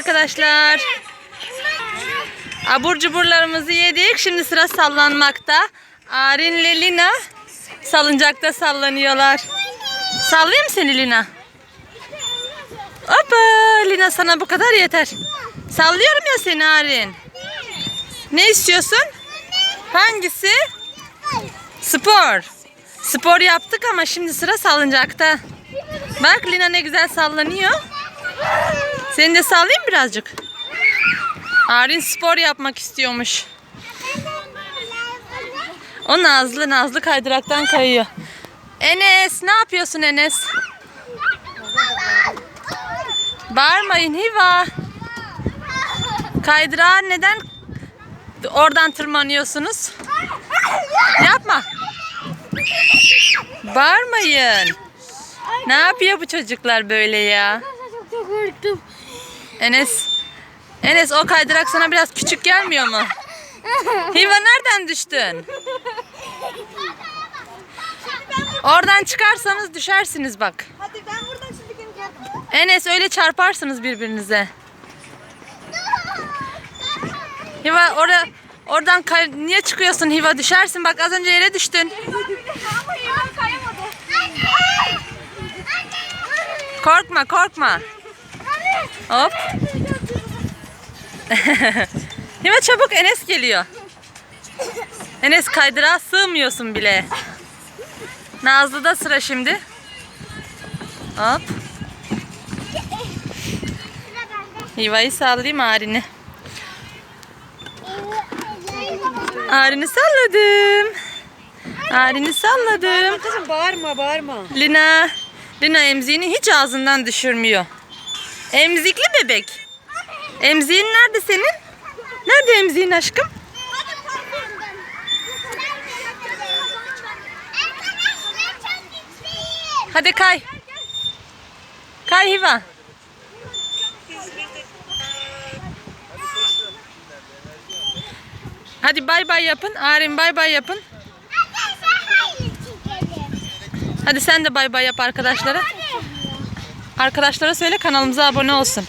arkadaşlar. Abur cuburlarımızı yedik. Şimdi sıra sallanmakta. Arin ile Lina salıncakta sallanıyorlar. Sallayayım seni Lina? Hoppa Lina sana bu kadar yeter. Sallıyorum ya seni Arin. Ne istiyorsun? Hangisi? Spor. Spor yaptık ama şimdi sıra salıncakta. Bak Lina ne güzel sallanıyor. Seni de sallayayım birazcık. Arin spor yapmak istiyormuş. O Nazlı, Nazlı kaydıraktan kayıyor. Enes, ne yapıyorsun Enes? Bağırmayın Hiva. Kaydırağa neden oradan tırmanıyorsunuz? Yapma. Bağırmayın. Ne yapıyor bu çocuklar böyle ya? Çok korktum. Enes. Enes o kaydırak sana biraz küçük gelmiyor mu? Hiva nereden düştün? Oradan çıkarsanız düşersiniz bak. Hadi ben buradan şimdi geleceğim. Enes öyle çarparsınız birbirinize. Hiva oraya oradan kay- niye çıkıyorsun Hiva düşersin bak az önce yere düştün. Korkma korkma. Hop. Hiva çabuk Enes geliyor. Enes kaydırağa sığmıyorsun bile. Nazlı'da sıra şimdi. Hop. Hiva'yı sallayayım Arin'i. Arin'i salladım. Arin'i salladım. Kızım bağırma bağırma. Lina. Lina emziğini hiç ağzından düşürmüyor. Emzikli bebek. Emziğin nerede senin? Nerede emziğin aşkım? Hadi kay. Kay Hiva. Hadi bay bay yapın. Arin bay bay yapın. Hadi sen de bay bay yap arkadaşlara. Arkadaşlara söyle kanalımıza abone olsun.